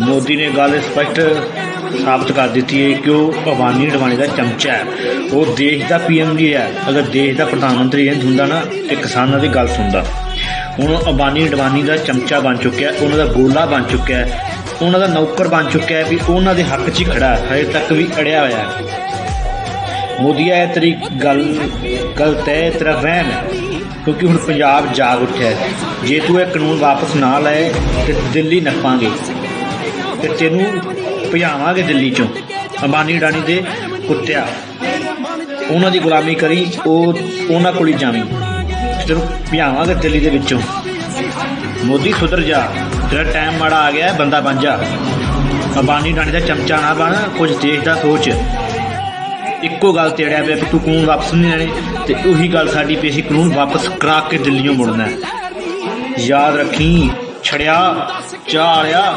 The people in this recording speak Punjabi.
ਮੋਦੀ ਨੇ ਗੱਲ ਸਪਸ਼ਟ ਸਾਬਤ ਕਰ ਦਿੱਤੀ ਹੈ ਕਿ ਉਹ ਅਬਾਨੀ ਅਡਵਾਨੀ ਦਾ ਚਮਚਾ ਹੈ। ਉਹ ਦੇਸ਼ ਦਾ ਪੀਐਮ ਨਹੀਂ ਹੈ। ਅਗਰ ਦੇਸ਼ ਦਾ ਪ੍ਰਧਾਨ ਮੰਤਰੀ ਇਹ ਹੁੰਦਾ ਨਾ ਤੇ ਕਿਸਾਨਾਂ ਦੀ ਗੱਲ ਸੁਣਦਾ। ਹੁਣ ਅਬਾਨੀ ਅਡਵਾਨੀ ਦਾ ਚਮਚਾ ਬਣ ਚੁੱਕਿਆ ਉਹਨਾਂ ਦਾ ਗੋਲਾ ਬਣ ਚੁੱਕਿਆ ਉਹਨਾਂ ਦਾ ਨੌਕਰ ਬਣ ਚੁੱਕਿਆ ਵੀ ਉਹਨਾਂ ਦੇ ਹੱਕ 'ਚ ਹੀ ਖੜਾ ਹਜੇ ਤੱਕ ਵੀ ਅੜਿਆ ਹੋਇਆ ਹੈ। ਮੋਦੀ ਇਹ ਤੇਰੀ ਗੱਲ ਗਲਤ ਹੈ ਇਹ ਤੇਰਾ ਵਹਿਮ ਹੈ, ਕਿਉਂਕਿ ਹੁਣ ਪੰਜਾਬ ਜਾਗ ਉੱਠਿਆ ਜੇ ਤੂੰ ਇਹ ਕਾਨੂੰਨ ਵਾਪਸ ਨਾ ਲਏ ਤੇ ਦਿੱਲੀ ਨੱਪਾਂਗੇ। ਤੇ ਤੈਨੂੰ ਭਜਾਵਾਂਗੇ ਦਿੱਲੀ ਚੋਂ। ਅੰਬਾਨੀ ਡਾਣੀ ਦੇ ਕੁੱਤਿਆ। ਉਹਨਾਂ ਦੀ ਗੁਲਾਮੀ ਕਰੀ, ਉਹ ਉਹਨਾਂ ਕੋਲ ਹੀ ਜਾਵੀਂ। ਤੈਨੂੰ ਭਜਾਵਾਂਗੇ ਦਿੱਲੀ ਦੇ ਵਿੱਚੋਂ। ਮੋਦੀ ਸੁਧਰ ਜਾ। ਤੇਰਾ ਟਾਈਮ ਮਾੜਾ ਆ ਗਿਆ, ਬੰਦਾ ਬਣ ਜਾ। ਅੰਬਾਨੀ ਡਾਣੀ ਦਾ ਚਮਚਾ ਨਾ ਬਣ, ਕੁਝ ਦੇਸ਼ ਦਾ ਸੋਚ। ਇੱਕੋ ਗੱਲ ਤੇੜਿਆ ਪਿਆ ਕਿ ਤੂੰ ਕਾਨੂੰਨ ਵਾਪਸ ਨਹੀਂ ਲੈਣੇ, ਤੇ ਉਹੀ ਗੱਲ ਸਾਡੀ ਪਈ ਸੀ, ਕਾਨੂੰਨ ਵਾਪਸ ਕਰਾ ਕੇ ਦਿੱਲੀੋਂ ਮੁੜਨਾ ਯਾਦ ਰੱਖੀ, ਛੜਿਆ ਚਾਲਿਆ